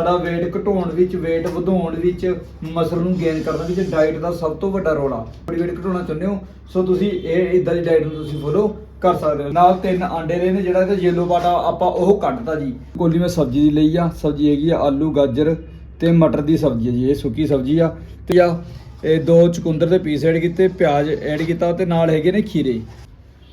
ਸਾਡਾ weight ਘਟਾਉਣ ਵਿੱਚ, weight ਵਧਾਉਣ ਵਿੱਚ ਮਸਲ ਨੂੰ ਗੇਨ ਕਰਨ ਵਿੱਚ ਡਾਈਟ ਦਾ ਸਭ ਤੋਂ ਵੱਡਾ ਰੋਲ। ਆ ਬੜੀ weight ਘਟਾਉਣਾ ਚਾਹੁੰਦੇ ਹੋ? ਸੋ ਤੁਸੀਂ ਇਹ ਇਦਾਂ ਦੀ ਡਾਈਟ ਨੂੰ ਤੁਸੀਂ ਫੋਲੋ ਕਰ ਸਕਦੇ ਹੋ। ਨਾਲ ਤਿੰਨ ਆਂਡੇ ਰਹੇ ਨੇ ਜਿਹੜਾ ਇਹਦਾ ਯੈਲੋ ਪਾਟਾ ਆਪਾਂ ਉਹ ਕੱਢਤਾ ਜੀ। ਕੋਲੀ ਮੈਂ ਸਬਜ਼ੀ ਦੀ ਲਈ ਆ। ਸਬਜ਼ੀ ਹੈਗੀ ਆ ਆਲੂ, ਗਾਜਰ ਤੇ ਮਟਰ ਦੀ ਸਬਜ਼ੀ ਹੈ ਜੀ। ਇਹ ਸੁੱਕੀ ਸਬਜ਼ੀ ਆ। ਤੇ ਆ, ਇਹ ਦੋ ਚੁਕੰਦਰ ਦੇ ਪੀਸ ਐਡ ਕੀਤੇ, ਪਿਆਜ਼ ਐਡ ਕੀਤਾ ਤੇ ਨਾਲ ਹੈਗੇ ਨੇ ਖੀਰੇ।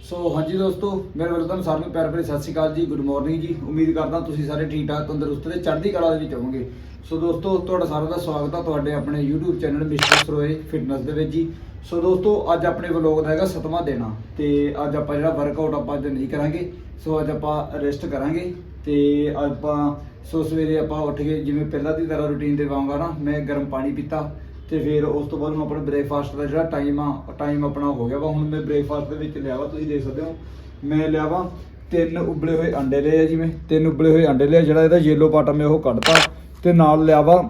ਸੋ ਹਾਂਜੀ ਦੋਸਤੋ ਮੇਰੇ ਵੱਲੋਂ ਤੁਹਾਨੂੰ ਸਾਰਿਆਂ ਨੂੰ ਪਿਆਰ ਭਰੀ ਸਤਿ ਸ਼੍ਰੀ ਅਕਾਲ ਜੀ ਗੁੱਡ ਮਾਰਨਿੰਗ ਜੀ। ਉਮੀਦ ਕਰਦਾ ਤੁਸੀਂ ਸਾਰੇ ਠੀਕ ਠਾਕ, ਤੰਦਰੁਸਤ ਤੇ ਚੜ੍ਹਦੀ ਕਲਾ ਦੇ ਵਿੱਚ ਹੋਵੋਗੇ। ਸੋ ਦੋਸਤੋ, ਤੁਹਾਡਾ ਸਾਰਿਆਂ ਦਾ ਸਵਾਗਤ ਆ ਤੁਹਾਡੇ ਆਪਣੇ YouTube channel mister Saroye fitness ਦੇ ਵਿੱਚ ਜੀ। ਸੋ ਦੋਸਤੋ, ਅੱਜ ਆਪਣੇ ਵਲੌਗ ਦਾ ਹੈਗਾ ਸਤਵਾਂ ਦਿਨ ਆ ਤੇ ਅੱਜ ਆਪਾਂ ਜਿਹੜਾ ਵਰਕਆਊਟ ਆਪਾਂ ਅੱਜ ਨਹੀਂ ਕਰਾਂਗੇ, ਸੋ ਅੱਜ ਆਪਾਂ ਰੈਸਟ ਕਰਾਂਗੇ ਤੇ ਆਪਾਂ ਸੋ ਸਵੇਰੇ ਆਪਾਂ ਉੱਠ ਕੇ ਜਿਵੇਂ ਪਹਿਲਾਂ ਦੀ ਤਰ੍ਹਾਂ ਰੁਟੀਨ ਦੇ ਵਾਂਗਾ ਨਾ, ਮੈਂ ਗਰਮ ਪਾਣੀ ਪੀਤਾ ਤੇ ਫਿਰ ਉਸ ਤੋਂ ਬਾਅਦ ਮੈਂ ਆਪਣਾ ਬ੍ਰੇਕਫਾਸਟ ਦਾ ਜਿਹੜਾ ਟਾਈਮ ਆ ਟਾਈਮ ਆਪਣਾ ਹੋ ਗਿਆ ਵਾ। ਹੁਣ ਮੈਂ ਬ੍ਰੇਕਫਾਸਟ ਦੇ ਵਿੱਚ ਲਿਆ ਵਾ ਤੁਸੀਂ ਦੇਖ ਸਕਦੇ ਹੋ। ਮੈਂ ਲਿਆ ਵਾ ਤਿੰਨ ਉਬਲੇ ਹੋਏ ਅੰਡੇ ਲਏ ਆ ਜਿਵੇਂ। ਤਿੰਨ ਉਬਲੇ ਹੋਏ ਅੰਡੇ ਲਏ ਜਿਹੜਾ ਇਹਦਾ ਯੈਲੋ ਪਾਟਾ ਮੈਂ ਉਹ ਕੱਢਤਾ। ਤੇ ਨਾਲ ਲਿਆ ਵਾ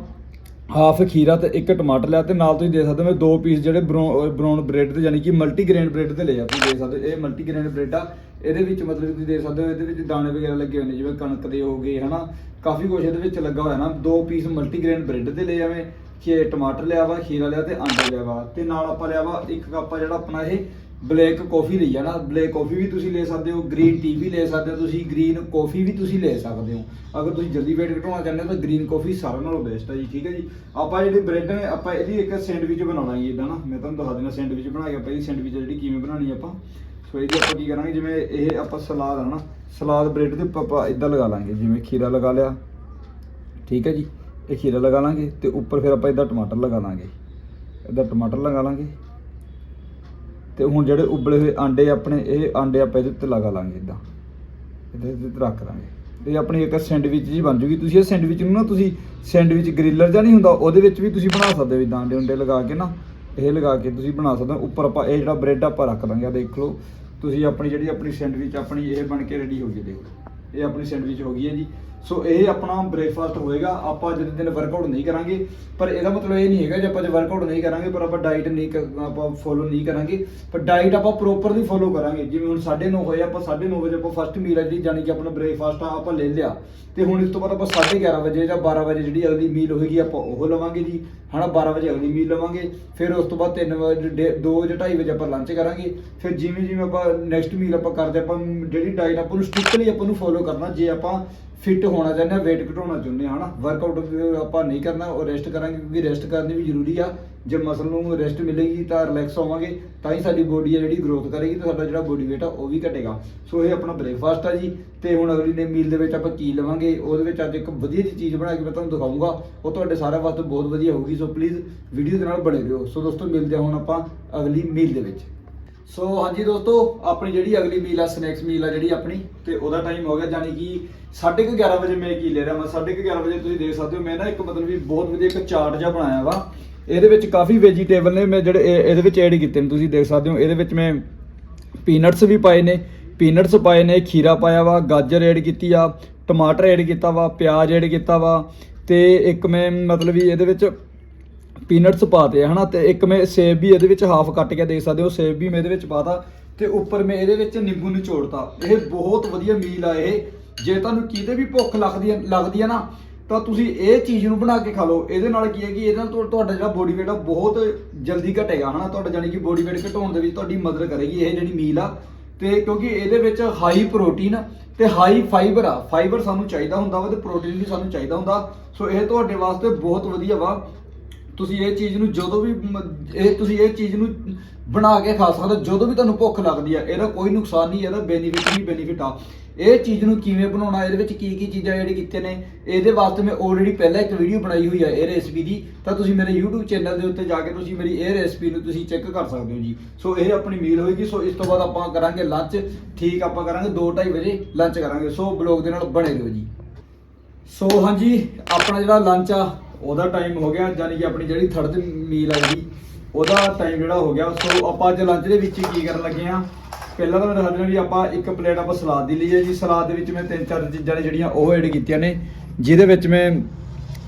ਹਾਫ ਖੀਰਾ ਤੇ ਇੱਕ ਟਮਾਟਰ ਲਿਆ। ਤੇ ਨਾਲ ਤੁਸੀਂ ਦੇਖ ਸਕਦੇ ਹੋ ਮੈਂ ਦੋ ਪੀਸ ਜਿਹੜੇ ਬਰਾਊਨ ਬ੍ਰੈਡ ਤੇ ਯਾਨੀ ਕਿ ਮਲਟੀ ਗ੍ਰੇਨ ਬ੍ਰੈਡ ਤੇ ਲਏ ਆ। ਤੁਸੀਂ ਦੇਖ ਸਕਦੇ ਹੋ, ਇਹ ਮਲਟੀ ਗ੍ਰੇਨ ਬ੍ਰੈਡ ਆ। ਇਹਦੇ ਵਿੱਚ ਮਤਲਬ ਤੁਸੀਂ ਦੇਖ ਸਕਦੇ ਹੋ, ਇਹਦੇ ਵਿੱਚ ਦਾਣੇ ਵਗੈਰਾ ਲੱਗੇ ਹੋਏ ਨੇ, ਜਿਵੇਂ ਕਣਕ ਦੇ ਹੋ ਗਏ, ਹਨਾ। ਕਾਫੀ ਕੁਝ ਇਹਦੇ ਵਿੱਚ ਲੱਗਾ ਹੋਇਆ ਨਾ। ਦੋ ਪੀਸ ਮਲਟੀਗ੍ਰੇਨ ਬ੍ਰੈਡ ਤੇ ਲੈ ਜਾਵੇਂ ਕਿ ਟਮਾਟਰ ਲਿਆ ਵਾ, ਖੀਰਾ ਲਿਆ ਤੇ ਅੰਡਾ ਲਿਆ ਵਾ। ਤੇ ਨਾਲ ਆਪਾਂ ਲਿਆ ਵਾ ਇੱਕ ਕੱਪ ਆ ਜਿਹੜਾ ਆਪਣਾ ਇਹ ਬਲੈਕ ਕਾਫੀ ਲਈ ਆ ਨਾ। ਬਲੈਕ ਕਾਫੀ ਵੀ ਤੁਸੀਂ ਲੈ ਸਕਦੇ ਹੋ ਗ੍ਰੀਨ ਟੀ ਵੀ ਲੈ ਸਕਦੇ ਹੋ ਤੁਸੀਂ ਗ੍ਰੀਨ ਕਾਫੀ ਵੀ ਤੁਸੀਂ ਲੈ ਸਕਦੇ ਹੋ। ਅਗਰ ਤੁਸੀਂ ਜਲਦੀ weight ਘਟਾਉਣਾ ਚਾਹੁੰਦੇ ਹੋ ਤਾਂ ਗ੍ਰੀਨ ਕਾਫੀ ਸਾਰਿਆਂ ਨਾਲੋਂ ਬੈਸਟ ਹੈ ਜੀ, ਠੀਕ ਹੈ ਜੀ। ਆਪਾਂ ਜਿਹੜੀ ਬ੍ਰੈਡ ਨੇ, ਆਪਾਂ ਇਹਦੀ ਇੱਕ ਸੈਂਡਵਿਚ ਬਣਾਉਣਾ ਜੀ ਇਦਾਂ ਨਾ। ਮੈਂ ਤੁਹਾਨੂੰ ਦਿਖਾ ਦੇਣਾ ਸੈਂਡਵਿਚ ਬਣਾ ਕੇ ਆਪਾਂ ਇਹਦੀ ਸੈਂਡਵਿਚ ਜਿਹੜੀ ਕਿਵੇਂ ਬਣਾਉਣੀ ਆਪਾਂ। ਸੋ ਇਹਦੀ ਆਪਾਂ ਕੀ ਕਰਾਂਗੇ, ਜਿਵੇਂ ਇਹ ਆਪਾਂ ਸਲਾਦ ਆ ਨਾ, ਸਲਾਦ ਬ੍ਰੈਡ ਦੇ ਉੱਪਰ ਆਪਾਂ ਇਦਾਂ ਲਗਾ ਲਾਂਗੇ, ਜਿਵੇਂ ਖੀਰਾ ਲਗਾ ਲਿਆ, ਠੀਕ ਹੈ ਜੀ, ਇਹ ਖੀਰਾ ਲਗਾ ਲਾਂਗੇ ਤੇ ਉੱਪਰ ਫਿਰ ਆਪਾਂ ਇਦਾਂ ਟਮਾਟਰ ਲਗਾ ਲਾਂਗੇ ਇਦਾਂ ਟਮਾਟਰ ਲਗਾ ਲਾਂਗੇ, ਤੇ ਹੁਣ ਜਿਹੜੇ ਉਬਲੇ ਹੋਏ ਆਂਡੇ ਆਪਣੇ, ਇਹ ਆਂਡੇ ਆਪਾਂ ਇਹਦੇ ਉੱਤੇ ਲਗਾ ਲਾਂਗੇ ਇਦਾਂ ਇਹਦੇ ਉੱਤੇ ਰੱਖ ਦਾਂਗੇ ਇਹ ਆਪਣੀ ਇੱਕ ਸੈਂਡਵਿਚ ਜੀ ਬਣ ਜੂਗੀ, ਤੁਸੀਂ ਇਹ ਸੈਂਡਵਿਚ ਨੂੰ ਨਾ ਤੁਸੀਂ ਸੈਂਡਵਿਚ ਗ੍ਰਿਲਰ ਜਾਂ ਨਹੀਂ ਹੁੰਦਾ, ਉਹਦੇ ਵਿੱਚ ਵੀ ਤੁਸੀਂ ਬਣਾ ਸਕਦੇ ਹੋ ਇਦਾਂ ਆਂਡੇ ਉਂਡੇ ਲਗਾ ਕੇ ਨਾ, ਇਹ ਲਗਾ ਕੇ ਤੁਸੀਂ ਬਣਾ ਸਕਦੇ ਹੋ, ਉੱਪਰ ਆਪਾਂ ਇਹ ਜਿਹੜਾ ਬ੍ਰੈਡ ਆਪਾਂ ਰੱਖ ਦਾਂਗੇ ਆ ਦੇਖ ਲਓ ਤੁਸੀਂ ਆਪਣੀ ਜਿਹੜੀ ਆਪਣੀ ਸੈਂਡਵਿਚ ਆਪਣੀ ਇਹ ਬਣ ਕੇ ਰੈਡੀ ਹੋ ਗਈ ਦੇਖ। ਇਹ ਆਪਣੀ ਸੈਂਡਵਿਚ ਹੋ ਗਈ ਹੈ ਜੀ। ਸੋ ਇਹ ਆਪਣਾ ਬ੍ਰੇਕਫਾਸਟ ਹੋਏਗਾ। ਆਪਾਂ ਜਦੋਂ ਦਿਨ ਵਰਕਆਊਟ ਨਹੀਂ ਕਰਾਂਗੇ, ਪਰ ਇਹਦਾ ਮਤਲਬ ਇਹ ਨਹੀਂ ਹੈਗਾ ਜੇ ਆਪਾਂ ਜੇ ਵਰਕਆਊਟ ਨਹੀਂ ਕਰਾਂਗੇ, ਪਰ ਆਪਾਂ ਡਾਈਟ ਨਹੀਂ ਕ- ਆਪਾਂ ਫੋਲੋ ਨਹੀਂ ਕਰਾਂਗੇ। ਪਰ ਡਾਈਟ ਆਪਾਂ ਪ੍ਰੋਪਰਲੀ ਫੋਲੋ ਕਰਾਂਗੇ। ਜਿਵੇਂ ਹੁਣ 9:30 ਹੋਏ, ਆਪਾਂ 9:30 ਵਜੇ ਆਪਾਂ ਫਸਟ ਮੀਲ ਹੈ ਜੀ ਜਾਨੀ ਕਿ ਆਪਣਾ ਬ੍ਰੇਕਫਾਸਟ ਆ, ਆਪਾਂ ਲੈ ਲਿਆ। ਤੇ ਹੁਣ ਇਸ ਤੋਂ ਬਾਅਦ ਆਪਾਂ 11:30 ਵਜੇ ਜਾਂ 12 ਵਜੇ ਜਿਹੜੀ ਅਗਲੀ ਮੀਲ ਹੋਏਗੀ, ਆਪਾਂ ਉਹ ਲਵਾਂਗੇ ਜੀ। ਹਨਾ 12 ਵਜੇ ਅਗਲੀ ਮੀਲ ਲਵਾਂਗੇ। ਫਿਰ ਉਸ ਤੋਂ ਬਾਅਦ 3 ਵਜੇ 2 ਜਾਂ 2:30 ਵਜੇ ਆਪਾਂ ਲੰਚ ਕਰਾਂਗੇ। ਫਿਰ ਜਿਵੇਂ ਜਿਵੇਂ ਆਪਾਂ ਨੈਕਸਟ ਮੀਲ ਆਪਾਂ ਕਰਦੇ, ਆਪਾਂ ਜਿਹੜੀ ਡਾਈਟ ਆਪਾਂ ਨੂੰ ਸਟ੍ਰਿਕਟਲੀ ਆਪਾਂ ਨੂੰ ਫੋਲੋ ਕਰਨਾ, ਜੇ ਆਪਾਂ ਫਿੱਟ ਹੋਣਾ ਚਾਹੁੰਦੇ ਆ, weight ਘਟਾਉਣਾ ਚਾਹੁੰਦੇ ਆ, ਹਨਾ? ਵਰਕਆਊਟ ਆਪਾਂ ਨਹੀਂ ਕਰਨਾ, ਉਹ ਰੈਸਟ ਕਰਾਂਗੇ, ਕਿਉਂਕਿ ਰੈਸਟ ਕਰਨੀ ਵੀ ਜ਼ਰੂਰੀ ਆ। ਜੇ ਮਸਲ ਨੂੰ ਰੈਸਟ ਮਿਲੇਗੀ ਤਾਂ ਰਿਲੈਕਸ ਹੋਵਾਂਗੇ, ਤਾਂ ਹੀ ਸਾਡੀ ਬੋਡੀ ਆ ਜਿਹੜੀ ਗਰੋਥ ਕਰੇਗੀ ਤੇ ਸਾਡਾ ਜਿਹੜਾ ਬੋਡੀ weight ਆ, ਉਹ ਵੀ ਘਟੇਗਾ। ਸੋ ਇਹ ਆਪਣਾ ਬ੍ਰੇਕਫਾਸਟ ਆ ਜੀ, ਤੇ ਹੁਣ ਅਗਲੀ ਨੇ ਮੀਲ ਦੇ ਵਿੱਚ ਆਪਾਂ ਕੀ ਲਵਾਂਗੇ, ਉਹਦੇ ਵਿੱਚ ਅੱਜ ਇੱਕ ਵਧੀਆ ਜਿਹੀ ਚੀਜ਼ ਬਣਾ ਕੇ ਮੈਂ ਤੁਹਾਨੂੰ ਦਿਖਾਊਂਗਾ। ਉਹ ਤੁਹਾਡੇ ਸਾਰਿਆਂ ਵਾਸਤੇ ਬਹੁਤ ਵਧੀਆ ਹੋਊਗੀ, ਸੋ ਪਲੀਜ਼ ਵੀਡੀਓ ਦੇ ਨਾਲ ਬਣੇ ਰਹੋ। ਸੋ ਦੋਸਤੋ, ਮਿਲਦੇ ਹਾਂ ਹੁਣ ਆਪਾਂ ਅਗਲੀ ਮੀਲ ਦੇ ਵਿੱਚ। ਸੋ ਹਾਂਜੀ ਦੋਸਤੋ, ਆਪਣੀ ਜਿਹੜੀ ਅਗਲੀ ਮੀਲ ਆ ਸਨੈਕਸ ਮੀਲ ਆ ਜਿਹੜੀ ਆਪਣੀ, ਤੇ ਉਹਦਾ ਟਾਈਮ ਹੋ ਗਿਆ ਜਾਨੀ ਕਿ 11:30 ਵਜੇ ਮੈਂ ਕੀ ਲੈ ਰਿਹਾ ਮੈਂ 11:30 ਵਜੇ ਤੁਸੀਂ ਦੇਖ ਸਕਦੇ ਹੋ, ਮੈਂ ਨਾ ਇੱਕ ਮਤਲਬ ਵੀ ਬਹੁਤ ਵਧੀਆ ਇੱਕ ਚਾਰਟ ਜਿਹਾ ਬਣਾਇਆ ਵਾ। ਇਹਦੇ ਵਿੱਚ ਕਾਫੀ ਵੈਜੀਟੇਬਲ ਨੇ, ਮੈਂ ਜਿਹੜੇ ਇਹਦੇ ਵਿੱਚ ਐਡ ਕੀਤੇ ਨੇ, ਤੁਸੀਂ ਦੇਖ ਸਕਦੇ ਹੋ, ਇਹਦੇ ਵਿੱਚ ਮੈਂ ਪੀਨਟਸ ਵੀ ਪਾਏ ਨੇ ਪੀਨਟਸ ਪਾਏ ਨੇ, ਖੀਰਾ ਪਾਇਆ ਵਾ, ਗਾਜਰ ਐਡ ਕੀਤੀ ਆ, ਟਮਾਟਰ ਐਡ ਕੀਤਾ ਵਾ, ਪਿਆਜ਼ ਐਡ ਕੀਤਾ ਵਾ, ਤੇ ਇੱਕ ਮੈਂ ਮਤਲਬ ਵੀ ਇਹਦੇ ਵਿੱਚ ਪੀਨਟਸ ਪਾਤੇ ਹਨਾ? ਤੇ ਇੱਕ ਮੈਂ ਸੇਬ ਵੀ ਇਹਦੇ ਵਿੱਚ ਹਾਫ ਕੱਟ ਕੇ ਦੇਖ ਸਕਦੇ ਹੋ, ਸੇਬ ਵੀ ਮੈਂ ਇਹਦੇ ਵਿੱਚ ਪਾਤਾ ਤੇ ਉੱਪਰ ਮੈਂ ਇਹਦੇ ਵਿੱਚ ਨਿੰਬੂ ਨਿਚੋੜਤਾ। ਇਹ ਬਹੁਤ ਵਧੀਆ ਮੀਲ ਆ ਇਹ। ਜੇ ਤੁਹਾਨੂੰ ਕਿਤੇ ਵੀ ਭੁੱਖ ਲੱਗਦੀ ਹੈ ਲੱਗਦੀ ਹੈ ਨਾ, ਤਾਂ ਤੁਸੀਂ ਇਹ ਚੀਜ਼ ਨੂੰ ਬਣਾ ਕੇ ਖਾ ਲਓ। ਇਹਦੇ ਨਾਲ ਕੀ ਹੈ ਕਿ ਇਹਦੇ ਨਾਲ ਤੁਹਾਡਾ ਜਿਹੜਾ ਬੋਡੀ weight ਆ ਬਹੁਤ ਜਲਦੀ ਘਟੇਗਾ, ਹਨਾ? ਤੁਹਾਡਾ ਜਾਨੀ ਕਿ ਬੋਡੀ weight ਘਟਾਉਣ ਦੇ ਵਿੱਚ ਤੁਹਾਡੀ ਮਦਦ ਕਰੇਗੀ ਇਹ ਜਿਹੜੀ ਮੀਲ ਆ। ਤੇ ਕਿਉਂਕਿ ਇਹਦੇ ਵਿੱਚ ਹਾਈ ਪ੍ਰੋਟੀਨ ਤੇ ਹਾਈ ਫਾਈਬਰ ਆ। ਫਾਈਬਰ ਸਾਨੂੰ ਚਾਹੀਦਾ ਹੁੰਦਾ ਵਾ ਤੇ ਪ੍ਰੋਟੀਨ ਵੀ ਸਾਨੂੰ ਚਾਹੀਦਾ ਹੁੰਦਾ। ਸੋ ਇਹ ਤੁਹਾਡੇ ਵਾਸਤੇ ਬਹੁਤ ਵਧੀਆ ਵਾ। ਤੁਸੀਂ ਇਹ ਚੀਜ਼ ਨੂੰ ਜਦੋਂ ਵੀ ਮ- ਇਹ ਤੁਸੀਂ ਇਹ ਚੀਜ਼ ਨੂੰ ਬਣਾ ਕੇ ਖਾ ਸਕਦੇ ਹੋ, ਜਦੋਂ ਵੀ ਤੁਹਾਨੂੰ ਭੁੱਖ ਲੱਗਦੀ ਆ, ਇਹਦਾ ਕੋਈ ਨੁਕਸਾਨ ਨਹੀਂ, ਇਹਦਾ ਬੈਨੀਫਿਟ ਹੀ ਬੈਨੀਫਿਟ ਆ। ਇਹ ਚੀਜ਼ ਨੂੰ ਕਿਵੇਂ ਬਣਾਉਣਾ, ਇਹਦੇ ਵਿੱਚ ਕੀ ਕੀ ਚੀਜ਼ਾਂ ਐਡ ਕੀਤੀਆਂ ਨੇ, ਇਹਦੇ ਵਾਸਤੇ ਮੈਂ ਆਲਰੇਡੀ ਪਹਿਲਾਂ ਇੱਕ ਵੀਡੀਓ ਬਣਾਈ ਹੋਈ ਆ ਇਹ ਰੈਸਪੀ ਦੀ, ਤਾਂ ਤੁਸੀਂ ਮੇਰੇ YouTube ਚੈਨਲ ਦੇ ਉੱਤੇ ਜਾ ਕੇ ਤੁਸੀਂ ਮੇਰੀ ਇਹ ਰੈਸਪੀ ਨੂੰ ਤੁਸੀਂ ਚੈੱਕ ਕਰ ਸਕਦੇ ਹੋ ਜੀ। ਸੋ ਇਹ ਆਪਣੀ ਮੀਲ ਹੋਏਗੀ ਸੋ ਇਸ ਤੋਂ ਬਾਅਦ ਆਪਾਂ ਕਰਾਂਗੇ ਲੰਚ ਠੀਕ ਆਪਾਂ ਕਰਾਂਗੇ 2:30 ਵਜੇ ਲੰਚ ਕਰਾਂਗੇ। ਸੋ ਬਲੌਗ ਦੇ ਨਾਲ ਬਣੇ ਰਹੋ ਜੀ। ਸੋ ਹਾਂਜੀ, ਆਪਣਾ ਜਿਹੜਾ ਲੰਚ ਆ ਉਹਦਾ ਟਾਈਮ ਹੋ ਗਿਆ ਯਾਨੀ ਕਿ ਆਪਣੀ ਜਿਹੜੀ ਥਰਡ ਮੀਲ ਆ ਜਿਹੜੀ, ਉਹਦਾ ਟਾਈਮ ਜਿਹੜਾ ਹੋ ਗਿਆ। ਸੋ ਆਪਾਂ ਅੱਜ ਲੰਚ ਦੇ ਵਿੱਚ ਕੀ ਕਰਨ ਲੱਗੇ ਆ ਪਹਿਲਾਂ ਤਾਂ ਮੈਂ ਦੱਸ ਦਿੰਦਾ ਵੀ ਆਪਾਂ ਇੱਕ ਪਲੇਟ ਆਪਾਂ ਸਲਾਦ ਦੀ ਲਈ ਹੈ ਜੀ। ਸਲਾਦ ਦੇ ਵਿੱਚ ਮੈਂ ਤਿੰਨ ਚਾਰ ਚੀਜ਼ਾਂ ਨੇ ਜਿਹੜੀਆਂ ਉਹ ਐਡ ਕੀਤੀਆਂ ਨੇ, ਜਿਹਦੇ ਵਿੱਚ ਮੈਂ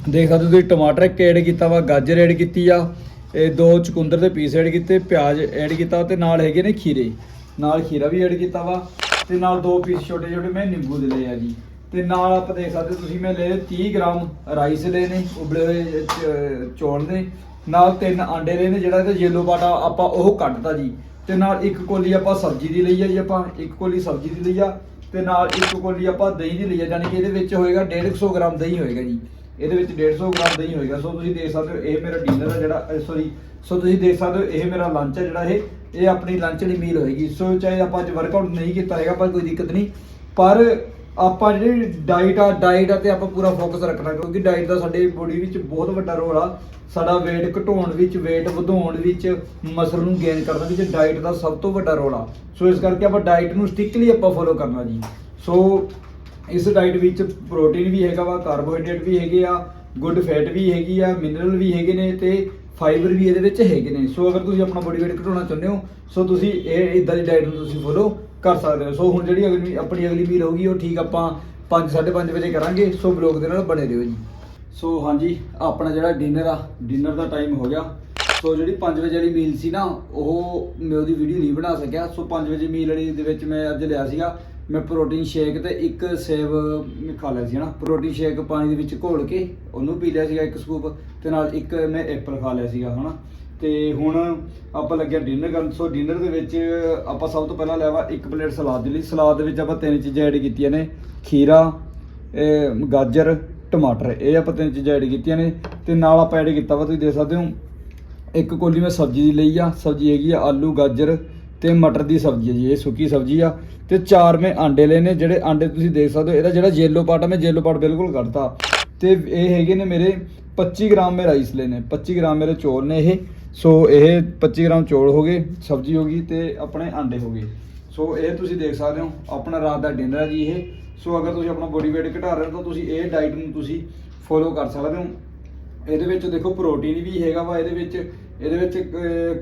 ਦੇਖ ਸਕਦੇ ਹੋ ਤੁਸੀਂ ਟਮਾਟਰ ਇੱਕ ਐਡ ਕੀਤਾ ਵਾ, ਗਾਜਰ ਐਡ ਕੀਤੀ ਆ, ਇਹ ਦੋ ਚੁਕੰਦਰ ਦੇ ਪੀਸ ਐਡ ਕੀਤੇ, ਪਿਆਜ਼ ਐਡ ਕੀਤਾ ਤੇ ਨਾਲ ਹੈਗੇ ਨੇ ਖੀਰੇ। ਨਾਲ ਖੀਰਾ ਵੀ ਐਡ ਕੀਤਾ ਵਾ ਤੇ ਨਾਲ ਦੋ ਪੀਸ ਛੋਟੇ ਛੋਟੇ ਮੈਂ ਨਿੰਬੂ ਦੇ ਲਏ ਆ ਜੀ। ਤੇ ਨਾਲ ਆਪਾਂ ਦੇਖ ਸਕਦੇ ਹੋ ਤੁਸੀਂ ਮੈਂ ਲਏ 30 ਗ੍ਰਾਮ ਰਾਈਸ ਲਏ ਨੇ, ਉਬਲੇ ਹੋਏ ਚ- ਚੌਲ ਨੇ ਨਾਲ ਤਿੰਨ ਆਂਡੇ ਲਏ ਨੇ, ਜਿਹੜਾ ਇਹਦਾ ਯੈਲੋ ਬਾਟਾ ਆਪਾਂ ਉਹ ਕੱਢਤਾ ਜੀ। ਤੇ ਨਾਲ ਇੱਕ ਕੋਲੀ ਆਪਾਂ ਸਬਜ਼ੀ ਦੀ ਲਈ ਆ ਜੀ ਆਪਾਂ, ਇੱਕ ਕੋਲੀ ਸਬਜ਼ੀ ਦੀ ਲਈ ਆ, ਤੇ ਨਾਲ ਇੱਕ ਕੋਲੀ ਆਪਾਂ ਦਹੀਂ ਦੀ ਲਈ ਆ, ਯਾਨੀ ਕਿ ਇਹਦੇ ਵਿੱਚ ਹੋਏਗਾ 150 ਗ੍ਰਾਮ ਦਹੀਂ ਹੋਏਗਾ ਜੀ। ਇਹਦੇ ਵਿੱਚ 150 ਗ੍ਰਾਮ ਦਹੀਂ ਹੋਏਗਾ। ਸੋ ਤੁਸੀਂ ਦੇਖ ਸਕਦੇ ਹੋ, ਇਹ ਮੇਰਾ ਡਿਨਰ ਹੈ ਜਿਹੜਾ ਸੌਰੀ ਸੋ ਤੁਸੀਂ ਦੇਖ ਸਕਦੇ ਹੋ, ਇਹ ਮੇਰਾ ਲੰਚ ਹੈ ਜਿਹੜਾ ਇਹ ਇਹ ਆਪਣੀ ਲੰਚ ਵਾਲੀ ਮੀਲ ਹੋਏਗੀ। ਸੋ ਚਾਹੇ ਆਪਾਂ ਅੱਜ ਵਰਕਆਊਟ ਨਹੀਂ ਕੀਤਾ ਹੈਗਾ, ਪਰ ਕੋਈ ਦਿੱਕਤ ਨਹੀਂ। ਪਰ ਆਪਾਂ ਜਿਹੜੀ ਡਾਈਟ ਆ ਡਾਈਟ ਆ ਤੇ ਆਪਾਂ ਪੂਰਾ ਫੋਕਸ ਰੱਖਣਾ, ਕਿਉਂਕਿ ਡਾਈਟ ਦਾ ਸਾਡੇ ਬੋਡੀ ਵਿੱਚ ਬਹੁਤ ਵੱਡਾ ਰੋਲ ਆ। ਸਾਡਾ weight ਘਟਾਉਣ ਵਿੱਚ, weight ਵਧਾਉਣ ਵਿੱਚ ਮਸਲ ਨੂੰ ਗੇਨ ਕਰਨ ਵਿੱਚ ਡਾਈਟ ਦਾ ਸਭ ਤੋਂ ਵੱਡਾ ਰੋਲ ਆ। ਸੋ ਇਸ ਕਰਕੇ ਆਪਾਂ ਡਾਈਟ ਨੂੰ ਸਟ੍ਰਿਕਟਲੀ ਆਪਾਂ ਫੋਲੋ ਕਰਨਾ ਜੀ। ਸੋ ਇਸ ਡਾਈਟ ਵਿੱਚ ਪ੍ਰੋਟੀਨ ਵੀ ਹੈਗਾ ਵਾ ਕਾਰਬੋਹਾਈਡਰੇਟ ਵੀ ਹੈਗੇ ਆ ਗੁੱਡ ਫੈਟ ਵੀ ਹੈਗੀ ਆ ਮਿਨਰਲ ਵੀ ਹੈਗੇ ਨੇ ਤੇ ਫਾਈਬਰ ਵੀ ਇਹਦੇ ਵਿੱਚ ਹੈਗੇ ਨੇ। ਸੋ ਅਗਰ ਤੁਸੀਂ ਆਪਣਾ ਬੋਡੀ weight ਘਟਾਉਣਾ ਚਾਹੁੰਦੇ ਹੋ ਸੋ ਤੁਸੀਂ ਇਹ ਇਦਾਂ ਦੀ ਡਾਈਟ ਨੂੰ ਤੁਸੀਂ ਫੋਲੋ ਕਰ ਸਕਦੇ ਹੋ। ਸੋ ਹੁਣ ਜਿਹੜੀ ਅਗਲੀ ਆਪਣੀ ਅਗਲੀ ਮੀਲ ਹੋਊਗੀ ਉਹ ਠੀਕ ਆਪਾਂ 5 5:30 ਵਜੇ ਕਰਾਂਗੇ। ਸੋ ਬਲੌਗ ਦੇ ਨਾਲ ਬਣੇ ਰਹੋ ਜੀ। ਸੋ ਹਾਂਜੀ, ਆਪਣਾ ਜਿਹੜਾ ਡਿਨਰ ਆ ਡਿਨਰ ਦਾ ਟਾਈਮ ਹੋ ਗਿਆ। ਸੋ ਜਿਹੜੀ 5 ਵਜੇ ਵਾਲੀ ਮੀਲ ਸੀ ਨਾ, ਉਹ ਮੈਂ ਉਹਦੀ ਵੀਡੀਓ ਨਹੀਂ ਬਣਾ ਸਕਿਆ। ਸੋ 5 ਵਜੇ ਮੀਲ ਵਾਲੀ ਦੇ ਵਿੱਚ ਮੈਂ ਅੱਜ ਲਿਆ ਸੀਗਾ। ਮੈਂ ਪ੍ਰੋਟੀਨ ਸ਼ੇਕ ਤੇ ਇੱਕ ਸੇਬ ਖਾ ਲਿਆ ਸੀ ਹਨਾ ਪ੍ਰੋਟੀਨ ਸ਼ੇਕ ਪਾਣੀ ਦੇ ਵਿੱਚ ਘੋਲ ਕੇ ਉਹਨੂੰ ਪੀ ਲਿਆ ਸੀਗਾ ਇੱਕ ਸਕੂਪ ਤੇ ਨਾਲ ਇੱਕ ਮੈਂ ਐਪਲ ਖਾ ਲਿਆ ਸੀਗਾ, ਹਨਾ। ਤੇ ਹੁਣ ਆਪਾਂ ਲੱਗਿਆ ਡਿਨਰ ਕਰਨ। ਸੋ ਡਿਨਰ ਦੇ ਵਿੱਚ ਆਪਾਂ ਸਭ ਤੋਂ ਪਹਿਲਾਂ ਲੈਵਾ ਇੱਕ ਪਲੇਟ ਸਲਾਦ ਦੇ ਲਈ। ਸਲਾਦ ਦੇ ਵਿੱਚ ਆਪਾਂ ਤਿੰਨ ਚੀਜ਼ਾਂ ਐਡ ਕੀਤੀਆਂ ਨੇ। ਖੀਰਾ ਗਾਜਰ, ਟਮਾਟਰ। ਇਹ ਆਪਾਂ ਤਿੰਨ ਚੀਜ਼ਾਂ ਐਡ ਕੀਤੀਆਂ ਨੇ ਤੇ ਨਾਲ ਆਪਾਂ ਐਡ ਕੀਤਾ ਵਾ, ਤੁਸੀਂ ਦੇਖ ਸਕਦੇ ਹੋ, ਇੱਕ ਕੋਲੀ ਮੈਂ ਸਬਜ਼ੀ ਦੀ ਲਈ ਆ। ਸਬਜ਼ੀ ਹੈਗੀ ਆ ਆਲੂ, ਗਾਜਰ ਤੇ ਮਟਰ ਦੀ ਸਬਜ਼ੀ ਹੈ ਜੀ, ਇਹ ਸੁੱਕੀ ਸਬਜ਼ੀ ਆ। ਤੇ ਚਾਰ ਮੈਂ ਆਂਡੇ ਲਏ ਨੇ, ਜਿਹੜੇ ਆਂਡੇ ਤੁਸੀਂ ਦੇਖ ਸਕਦੇ ਹੋ, ਇਹਦਾ ਜਿਹੜਾ ਯੈਲੋ ਪਾਰਟ ਆ, ਮੈਂ ਯੈਲੋ ਪਾਰਟ ਬਿਲਕੁਲ ਕੱਢਤਾ। ਤੇ ਇਹ ਹੈਗੇ ਨੇ ਮੇਰੇ 25 ਗ੍ਰਾਮ ਮੈਂ ਰਾਈਸ ਲਏ ਨੇ। 25 ਗ੍ਰਾਮ ਮੇਰੇ ਚੌਲ ਨੇ ਇਹ। ਸੋ ਇਹ 25 ਗ੍ਰਾਮ ਚੌਲ ਹੋ ਗਏ, ਸਬਜ਼ੀ ਹੋ ਗਈ ਤੇ ਆਪਣੇ ਆਂਡੇ ਹੋ ਗਏ। ਸੋ ਇਹ ਤੁਸੀਂ ਦੇਖ ਸਕਦੇ ਹੋ, ਆਪਣਾ ਰਾਤ ਦਾ ਡਿਨਰ ਹੈ ਜੀ ਇਹ। ਸੋ ਅਗਰ ਤੁਸੀਂ ਆਪਣਾ ਬੋਡੀ weight ਘਟਾ ਰਹੇ ਹੋ ਤਾਂ ਤੁਸੀਂ ਇਹ ਡਾਈਟ ਨੂੰ ਤੁਸੀਂ ਫੋਲੋ ਕਰ ਸਕਦੇ ਹੋ। ਇਹਦੇ ਵਿੱਚ ਦੇਖੋ ਪ੍ਰੋਟੀਨ ਵੀ ਹੈਗਾ ਵਾ, ਇਹਦੇ ਵਿੱਚ ਇਹਦੇ ਵਿੱਚ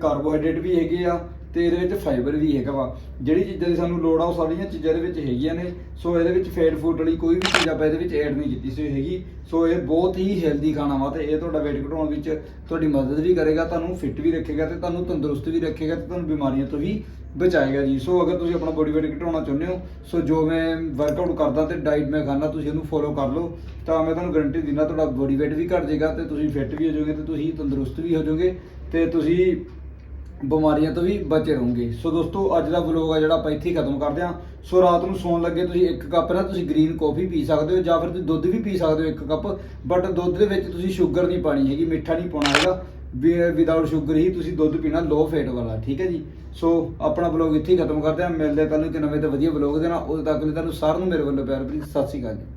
ਕਾਰਬੋਹਾਈਡਰੇਟ ਵੀ ਹੈਗੇ ਆ। ਤੇ ਇਹਦੇ ਵਿੱਚ ਫਾਈਬਰ ਵੀ ਹੈਗਾ ਵਾ। ਜਿਹੜੀ ਚੀਜ਼ਾਂ ਦੀ ਸਾਨੂੰ ਲੋੜ ਆ, ਉਹ ਸਾਰੀਆਂ ਚੀਜ਼ਾਂ ਇਹਦੇ ਵਿੱਚ ਹੈਗੀਆਂ ਨੇ। ਸੋ ਇਹਦੇ ਵਿੱਚ ਫੈਟ ਫੂਡ ਵਾਲੀ ਕੋਈ ਵੀ ਚੀਜ਼ ਆਪਾਂ ਇਹਦੇ ਵਿੱਚ ਐਡ ਨਹੀਂ ਕੀਤੀ ਸੀ ਹੈਗੀ। ਸੋ ਇਹ ਬਹੁਤ ਹੀ ਹੈਲਦੀ ਖਾਣਾ ਵਾ ਤੇ ਇਹ ਤੁਹਾਡਾ weight ਘਟਾਉਣ ਵਿੱਚ ਤੁਹਾਡੀ ਮਦਦ ਵੀ ਕਰੇਗਾ, ਤੁਹਾਨੂੰ ਫਿੱਟ ਵੀ ਰੱਖੇਗਾ ਤੇ ਤੁਹਾਨੂੰ ਤੰਦਰੁਸਤ ਵੀ ਰੱਖੇਗਾ ਤੇ ਤੁਹਾਨੂੰ ਬਿਮਾਰੀਆਂ ਤੋਂ ਵੀ ਬਚਾਏਗਾ ਜੀ। ਸੋ ਅਗਰ ਤੁਸੀਂ ਆਪਣਾ ਬੋਡੀ weight ਘਟਾਉਣਾ ਚਾਹੁੰਦੇ ਹੋ, ਸੋ ਜੋ ਮੈਂ ਵਰਕਆਊਟ ਕਰਦਾ ਤੇ ਡਾਈਟ ਮੈਂ ਖਾਂਦਾ, ਤੁਸੀਂ ਉਹਨੂੰ ਫੋਲੋ ਕਰ ਲਓ। ਤਾਂ ਮੈਂ ਤੁਹਾਨੂੰ ਗਾਰੰਟੀ ਦਿੰਦਾ, ਤੁਹਾਡਾ ਬੋਡੀ weight ਵੀ ਘਟ ਜਾਏਗਾ ਤੇ ਤੁਸੀਂ ਫਿੱਟ ਵੀ ਹੋ ਜਾਓਗੇ ਤੇ ਤੁਸੀਂ ਤੰਦਰੁਸਤ ਵੀ ਹੋ ਜਾਓਗੇ ਤੇ ਤੁਸੀਂ ਬਿਮਾਰੀਆਂ ਤੋਂ ਵੀ ਬਚੇ ਰਹੋਗੇ। ਸੋ ਦੋਸਤੋ, ਅੱਜ ਦਾ ਵਲੋਗ ਆ ਜਿਹੜਾ ਆਪਾਂ ਇੱਥੇ ਹੀ ਖਤਮ ਕਰਦੇ ਹਾਂ। ਸੋ ਰਾਤ ਨੂੰ ਸੌਣ ਲੱਗੇ ਤੁਸੀਂ ਇੱਕ ਕੱਪ ਨਾ ਤੁਸੀਂ ਗ੍ਰੀਨ ਕਾਫੀ ਪੀ ਸਕਦੇ ਹੋ ਜਾਂ ਫਿਰ ਤੁਸੀਂ ਦੁੱਧ ਵੀ ਪੀ ਸਕਦੇ ਹੋ ਇੱਕ ਕੱਪ। ਬਟ ਦੁੱਧ ਦੇ ਵਿੱਚ ਤੁਸੀਂ ਸ਼ੂਗਰ ਨਹੀਂ ਪਾਣੀ ਹੈਗੀ, ਮਿੱਠਾ ਨਹੀਂ ਪਾਉਣਾ ਹੈਗਾ। ਵਿਦਆਊਟ ਸ਼ੂਗਰ ਹੀ ਤੁਸੀਂ ਦੁੱਧ ਪੀਣਾ ਲੋ ਫੇਟ ਵਾਲਾ, ਠੀਕ ਹੈ ਜੀ? ਸੋ ਆਪਣਾ ਵਲੋਗ ਇੱਥੇ ਹੀ ਖਤਮ ਕਰਦੇ ਹਾਂ। ਮਿਲਦੇ ਹਾਂ ਕੱਲ ਨੂੰ ਇੱਕ ਨਵੇਂ ਤੇ ਵਧੀਆ ਵਲੋਗ ਦੇ ਨਾਲ। ਉਦੋਂ ਤੱਕ ਲਈ ਤੁਹਾਨੂੰ ਸਾਰਿਆਂ ਨੂੰ ਮੇਰੇ ਵੱਲੋਂ ਪਿਆਰ ਭਰੀ ਸਤਿ ਸ਼੍ਰੀ ਅਕਾਲ ਜੀ।